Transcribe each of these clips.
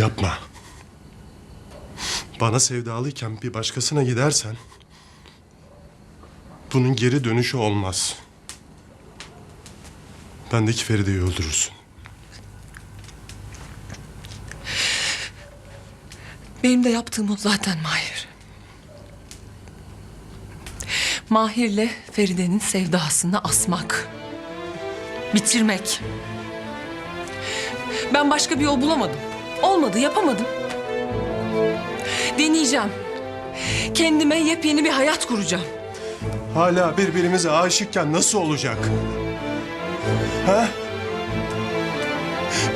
Yapma. Bana sevdalıyken bir başkasına gidersen... ...bunun geri dönüşü olmaz. Bendeki Feride'yi öldürürsün. Benim de yaptığım o zaten Mahir. Mahir'le Feride'nin sevdasını asmak. Bitirmek. Ben başka bir yol bulamadım. Olmadı, yapamadım. Deneyeceğim. Kendime yepyeni bir hayat kuracağım. Hala birbirimize aşıkken nasıl olacak? Ha?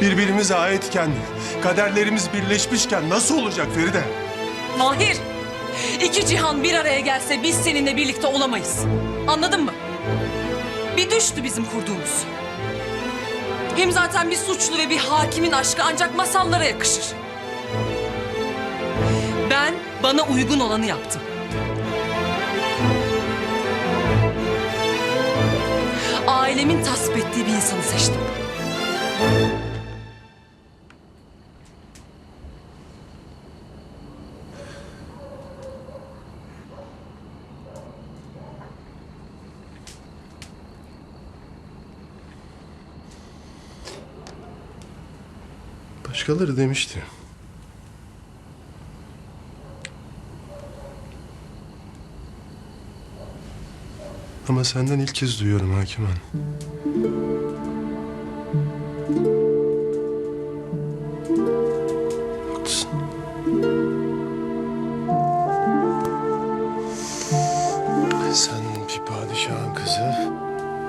Birbirimize aitken, kaderlerimiz birleşmişken nasıl olacak Feride? Mahir, iki cihan bir araya gelse biz seninle birlikte olamayız. Anladın mı? Bir düştü bizim kurduğumuz. Hem zaten bir suçlu ve bir hakimin aşkı ancak masallara yakışır. Ben bana uygun olanı yaptım. Ailemin tasvip ettiği bir insanı seçtim. Başkaları demişti. Ama senden ilk kez duyuyorum Hakim Hanım. Haklısın. Sen bir padişahın kızı,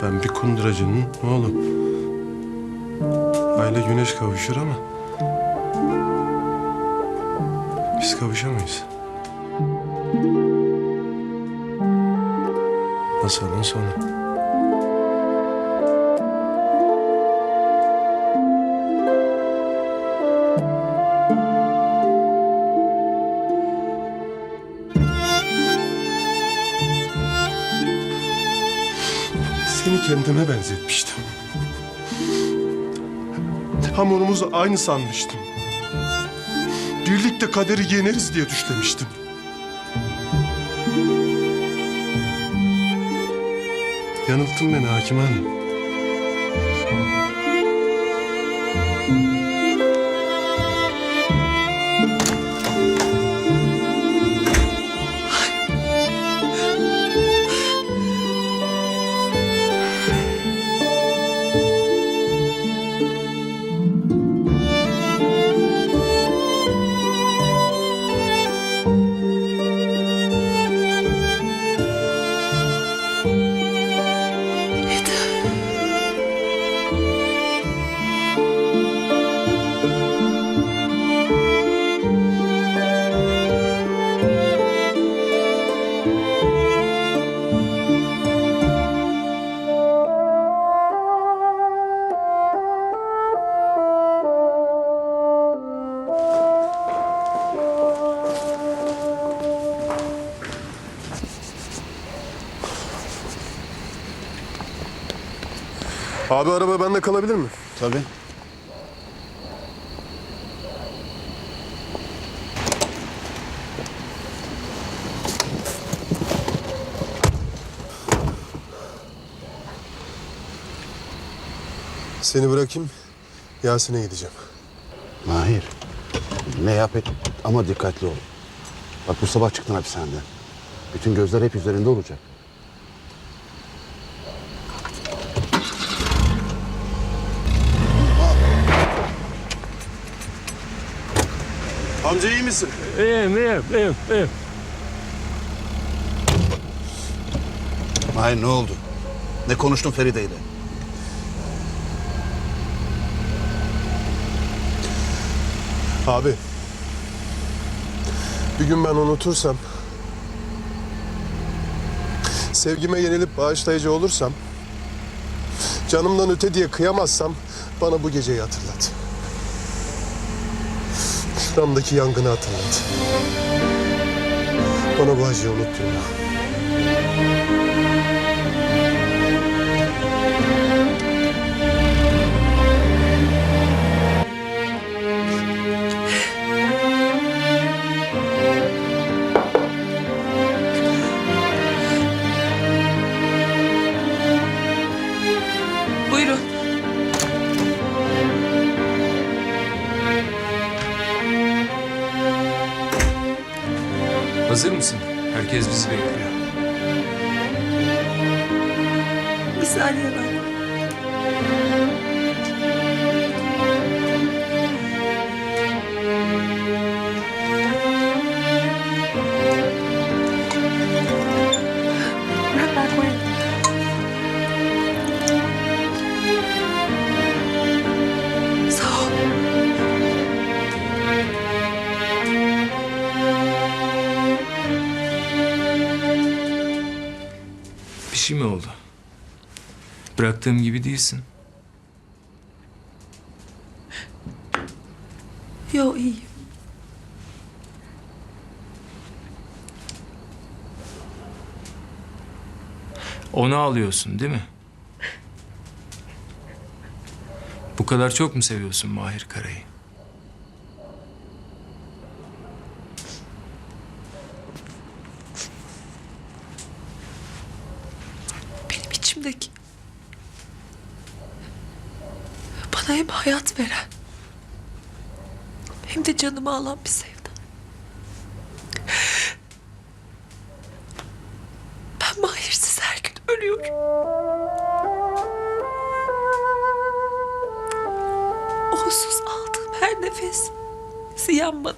ben bir kunduracının oğlu. Aile güneş kavuşur ama biz kavuşamayız. Masalın sonu. Seni kendime benzetmiştim. Hamurumuzu aynı sanmıştım. Birlikte kaderi yeneriz diye düşlemiştim. Yanılttın beni Hakim Hanım. Abi araba bende kalabilir mi? Tabii. Seni bırakayım. Yasin'e gideceğim. Mahir. Ne yap et ama dikkatli ol. Bak bu sabah çıktın hapishaneden. Bütün gözler hep üzerinde olacak. Misin? İyiyim, iyiyim, iyiyim, iyiyim. Mahir ne oldu? Ne konuştun Feride ile? Abi. Bir gün ben unutursam... Sevgime yenilip bağışlayıcı olursam... Canımdan öte diye kıyamazsam... Bana bu geceyi hatırlat. Şuramdaki yangını hatırlat. Bana bu acıyı unutturma. Hazır mısın? Herkes bizi bekliyor. Bir saniye ben. Şey mi oldu? Bıraktığım gibi değilsin. Yo iyiyim. Onu alıyorsun değil mi? Bu kadar çok mu seviyorsun Mahir Kara'yı? benim içimdeki bana hem hayat veren hem de canımı alan bir sevda. Ben Mahir'siz her gün ölüyorum. Onsuz aldığım her nefes ziyan bana.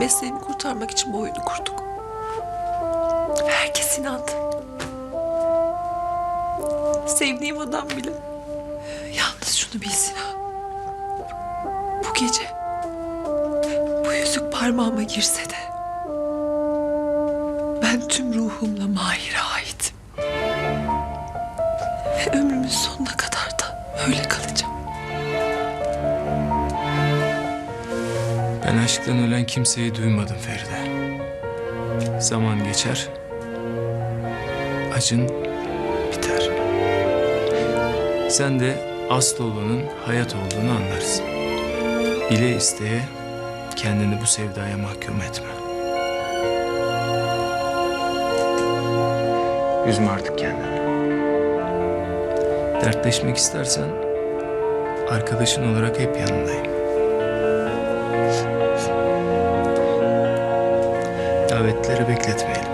Mesleğimi kurtarmak için bu oyunu kurduk. Herkes inandı. Sevdiğim adam bile. Yalnız şunu bilsin ha. Bu gece bu yüzük parmağıma girse de kimseyi duymadım Feride. Zaman geçer. Acın biter. Sen de asıl olanın hayat olduğunu anlarsın. Bile isteye kendini bu sevdaya mahkum etme. Üzme artık kendini. Dertleşmek istersen arkadaşın olarak hep yanındayım. Davetleri bekletmeyelim.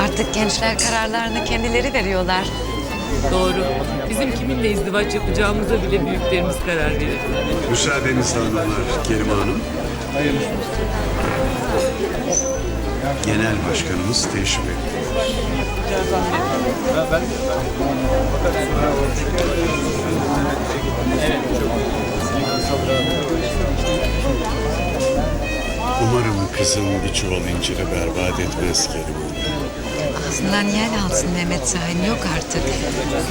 Artık gençler kararlarını kendileri veriyorlar. Doğru. Bizim kiminle izdivaç yapacağımıza bile büyüklerimiz karar verir. Müsaadenizle hanımlar, Kerim Hanım. Genel Başkanımız teşrif ediyor. Umarım kızım bir çuval inciri berbat etmez Kerim. Ağzından yer alsın Mehmet Şahin yok artık.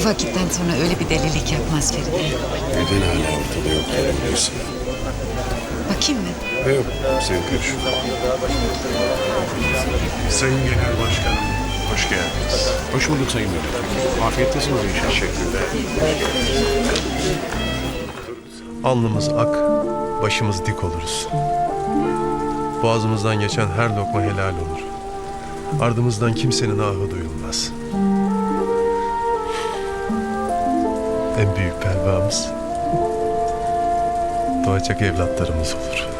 Bu vakitten sonra öyle bir delilik yapmaz Feride. Neden hala ortada yoklar öyleyse? Bakayım mı? Yok, sen karışma. Sayın Genel Başkanım, hoş geldiniz. Hoş bulduk Sayın Müdürüm. Afiyettesiniz inşallah. Teşekkürler. Alnımız ak, başımız dik oluruz. Boğazımızdan geçen her lokma helal olur. Ardımızdan kimsenin ahı duyulmaz. En büyük pervamız doğacak evlatlarımız olur.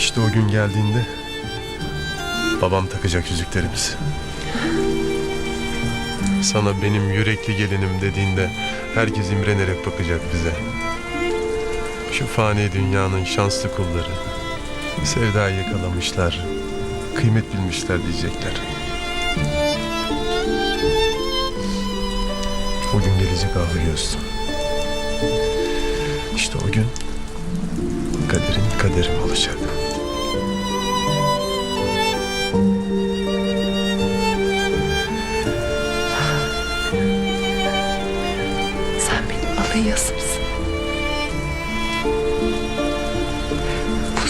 İşte o gün geldiğinde babam takacak yüzüklerimizi. sana benim yürekli gelinim dediğinde herkes imrenerek bakacak bize. Şu fani dünyanın şanslı kulları. Sevdayı yakalamışlar, kıymet bilmişler diyecekler. O gün gelecek ahı gözlüm. İşte o gün kaderin kaderim olacak.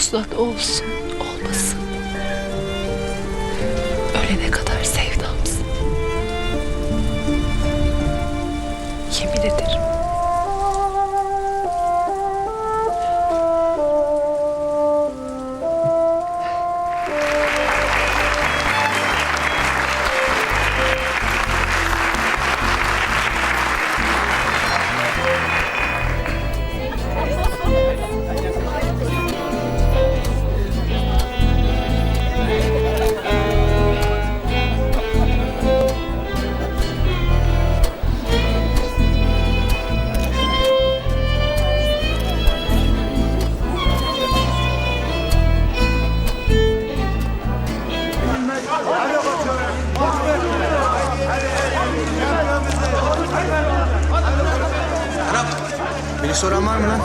Puslat olsun, soran var mı lan?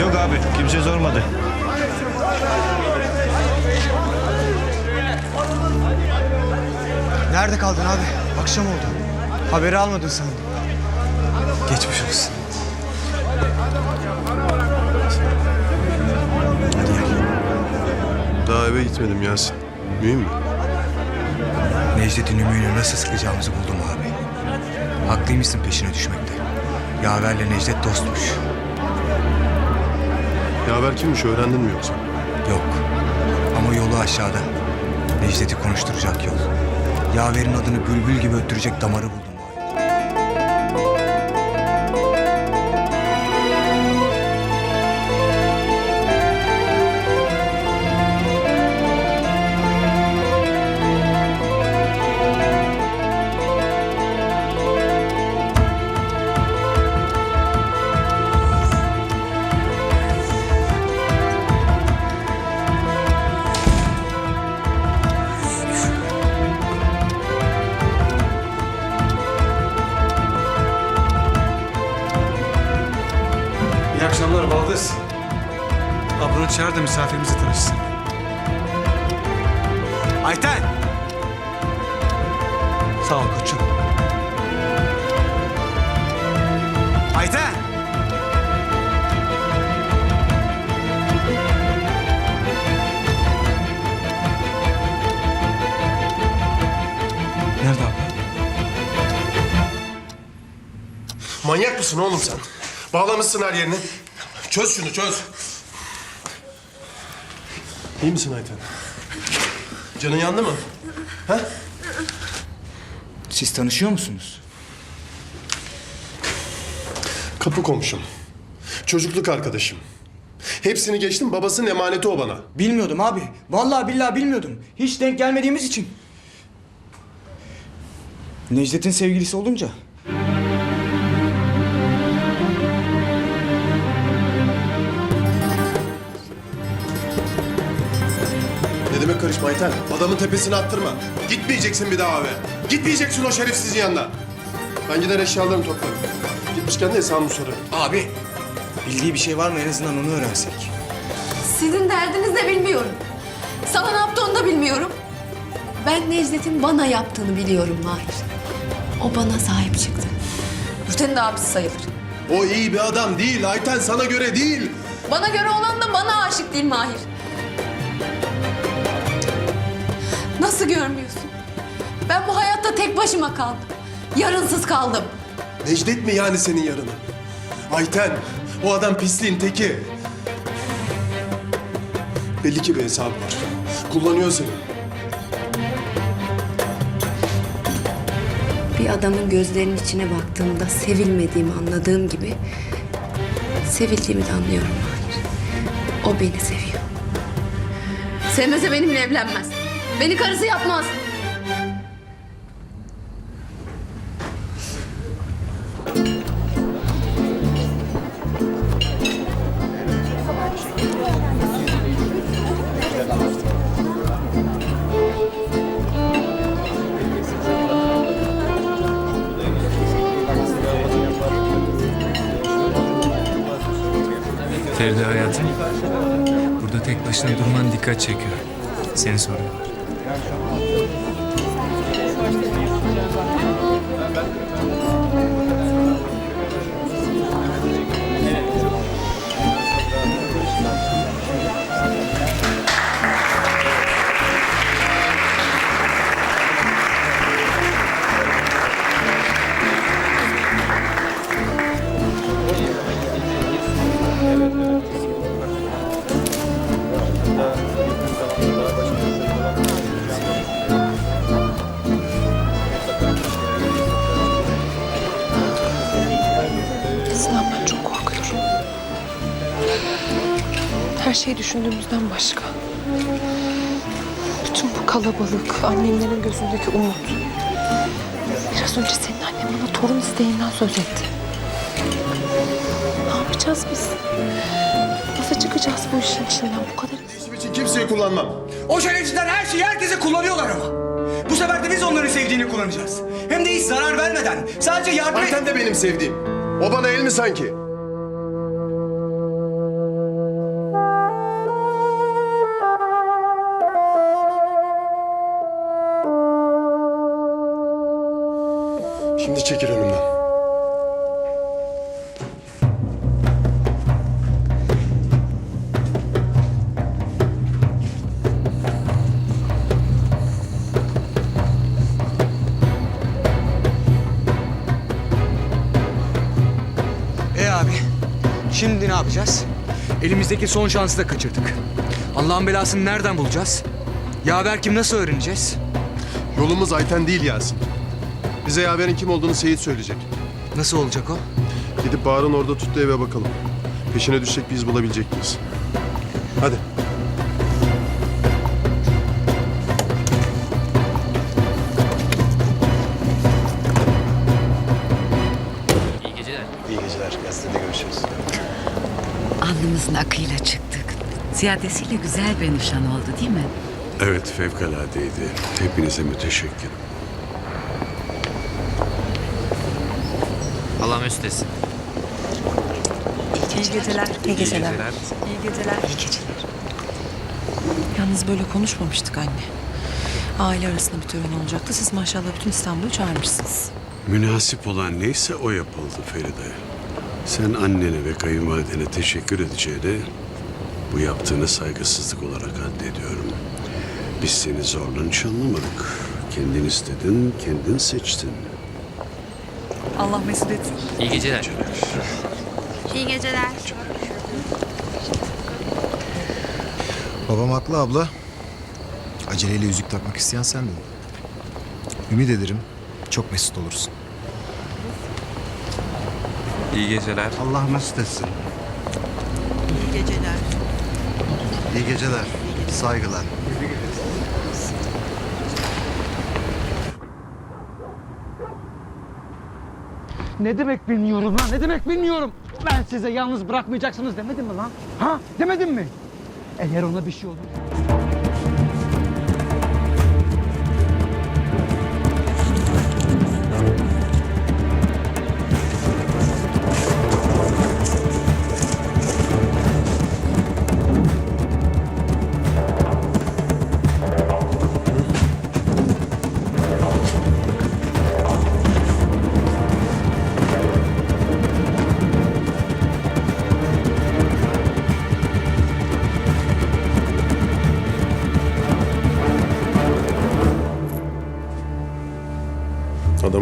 Yok abi kimse sormadı. Nerede kaldın abi? Akşam oldu. Haberi almadın sandım. Geçmiş olsun. Hadi gel. Daha eve gitmedim Yasin. Mühim mi? Necdet'in ümüğünü nasıl sıkacağımızı buldum abi. Haklıymışsın peşine düşmekte. Yaver'le Necdet dostmuş. Yaver kimmiş öğrendin mi yoksa? Yok. Ama yolu aşağıda. Necdet'i konuşturacak yol. Yaver'in adını bülbül gibi öttürecek damarı buldum akşamlar Baldız. Ablanı çağır da misafirimizi tanışsın. Ayten! Sağ ol koçum. Ayten! Nerede abla? Manyak mısın oğlum sen? Bağlamışsın her yerini. Çöz şunu çöz. İyi misin Ayten? Canın yandı mı? Ha? Siz tanışıyor musunuz? Kapı komşum. Çocukluk arkadaşım. Hepsini geçtim babasının emaneti o bana. Bilmiyordum abi. Vallahi billahi bilmiyordum. Hiç denk gelmediğimiz için. Necdet'in sevgilisi olunca. Karışma Ayten? Adamın tepesine attırma. Gitmeyeceksin bir daha eve. Gitmeyeceksin o şerefsizin yanına. Ben gider eşyalarımı toplarım. Gitmişken de hesabımı sorarım. Abi bildiği bir şey var mı en azından onu öğrensek. Sizin derdiniz ne bilmiyorum. Sana ne yaptığını da bilmiyorum. Ben Necdet'in bana yaptığını biliyorum Mahir. O bana sahip çıktı. Nurten'in de abisi sayılır. O iyi bir adam değil Ayten sana göre değil. Bana göre olan da bana aşık değil Mahir. Nasıl görmüyorsun? Ben bu hayatta tek başıma kaldım. Yarınsız kaldım. Necdet mi yani senin yarını? Ayten, o adam pisliğin teki. Belli ki bir hesabı var. Kullanıyor seni. Bir adamın gözlerinin içine baktığımda sevilmediğimi anladığım gibi sevildiğimi de anlıyorum Mahir. O beni seviyor. Sevmese benimle evlenmez. Beni karısı yapmaz. Feride hayatım. Burada tek başına durman dikkat çekiyor. Seni soruyor. Şey düşündüğümüzden başka. Bütün bu kalabalık, annemlerin gözündeki umut. Biraz önce senin annen bana torun isteğinden söz etti. Ne yapacağız biz? Nasıl çıkacağız bu işin içinden bu kadar? için kimseyi kullanmam. O şerefsizler her şeyi herkese kullanıyorlar ama. Bu sefer de biz onların sevdiğini kullanacağız. Hem de hiç zarar vermeden. Sadece yardım. Ayten de benim sevdiğim. O bana el mi sanki? Şimdi çekil önümden. E abi, şimdi ne yapacağız? Elimizdeki son şansı da kaçırdık. Allah'ın belasını nereden bulacağız? Yaver kim nasıl öğreneceğiz? Yolumuz Ayten değil Yasin. Bize yaverin kim olduğunu Seyit söyleyecek. Nasıl olacak o? Gidip Bahar'ın orada tuttuğu eve bakalım. Peşine düşecek bir iz bulabilecek miyiz? Hadi. İyi geceler. İyi geceler. Gazetede görüşürüz. Alnımızın akıyla çıktık. Ziyadesiyle güzel bir nişan oldu değil mi? Evet fevkaladeydi. Hepinize müteşekkirim. Allah mesut etsin. İyi geceler. İyi geceler. İyi geceler. İyi geceler. Yalnız böyle konuşmamıştık anne. Aile arasında bir tören olacaktı. Siz maşallah bütün İstanbul'u çağırmışsınız. Münasip olan neyse o yapıldı Feride. Sen annene ve kayınvalidene teşekkür edeceğine bu yaptığını saygısızlık olarak addediyorum. Biz seni zorla nişanlamadık. Kendin istedin, kendin seçtin. Allah mesut etsin. İyi geceler. İyi geceler. Babam haklı abla. Aceleyle yüzük takmak isteyen sendin. Ümit ederim çok mesut olursun. İyi geceler. Allah mesut etsin. İyi geceler. İyi geceler. Saygılar. Ne demek bilmiyorum lan? Ne demek bilmiyorum? Ben size yalnız bırakmayacaksınız demedim mi lan? Ha? Demedim mi? Eğer ona bir şey olur.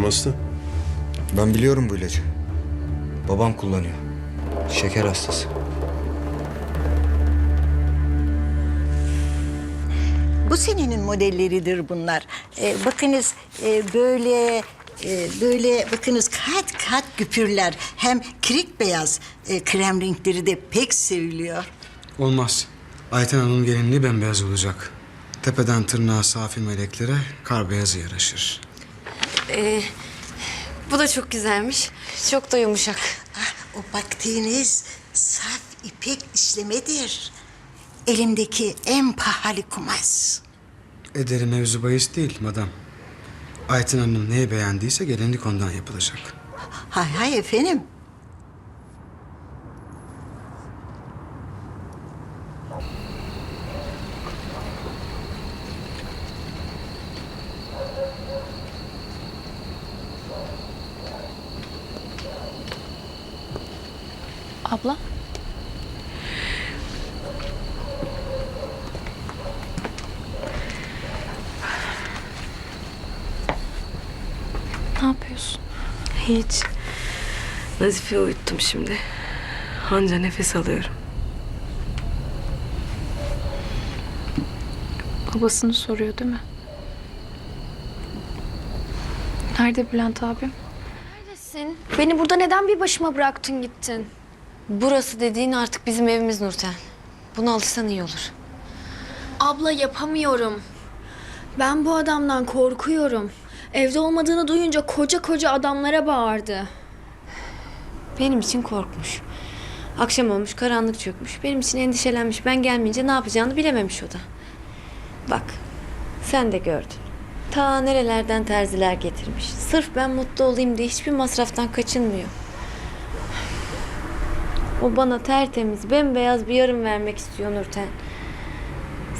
Hasta. Ben biliyorum bu ilacı. Babam kullanıyor. Şeker hastası. Bu senenin modelleridir bunlar. Ee, bakınız e, böyle e, böyle bakınız kat kat güpürler. Hem kirik beyaz e, krem renkleri de pek seviliyor. Olmaz. Ayten Hanım gelinliği bembeyaz olacak. Tepeden tırnağa safi meleklere kar beyazı yaraşır. Ee, bu da çok güzelmiş. Çok da yumuşak. Ah, o baktığınız saf ipek işlemedir. Elimdeki en pahalı kumaş. Ederi mevzu bahis değil madam. Ayten Hanım neyi beğendiyse gelinlik ondan yapılacak. Hay hay efendim. Abla? Ne yapıyorsun? Hiç. Nazife'yi uyuttum şimdi. Anca nefes alıyorum. Babasını soruyor değil mi? Nerede Bülent abim? Neredesin? Beni burada neden bir başıma bıraktın gittin? Burası dediğin artık bizim evimiz Nurten. Buna alışsan iyi olur. Abla yapamıyorum. Ben bu adamdan korkuyorum. Evde olmadığını duyunca koca koca adamlara bağırdı. Benim için korkmuş. Akşam olmuş, karanlık çökmüş. Benim için endişelenmiş. Ben gelmeyince ne yapacağını bilememiş o da. Bak, sen de gördün. Ta nerelerden terziler getirmiş. Sırf ben mutlu olayım diye hiçbir masraftan kaçınmıyor. O bana tertemiz, bembeyaz bir yarım vermek istiyor Nurten.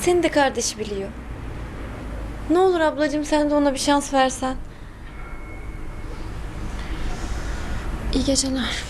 Seni de kardeşi biliyor. Ne olur ablacığım sen de ona bir şans versen. İyi geceler.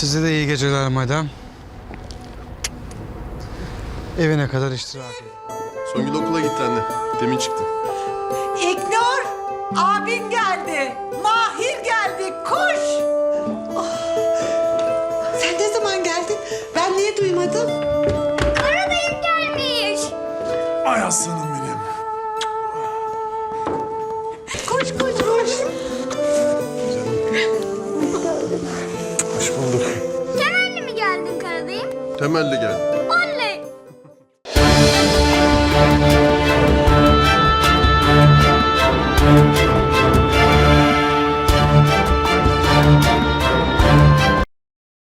Size de iyi geceler madem. Evine kadar iştirak edin. Songül okula gitti anne. Demin çıktı. İknur, abin geldi. Mahir geldi. Koş. Sen ne zaman geldin? Ben niye duymadım? Karadayım gelmiş. Ay aslanım benim. Temelli geldi.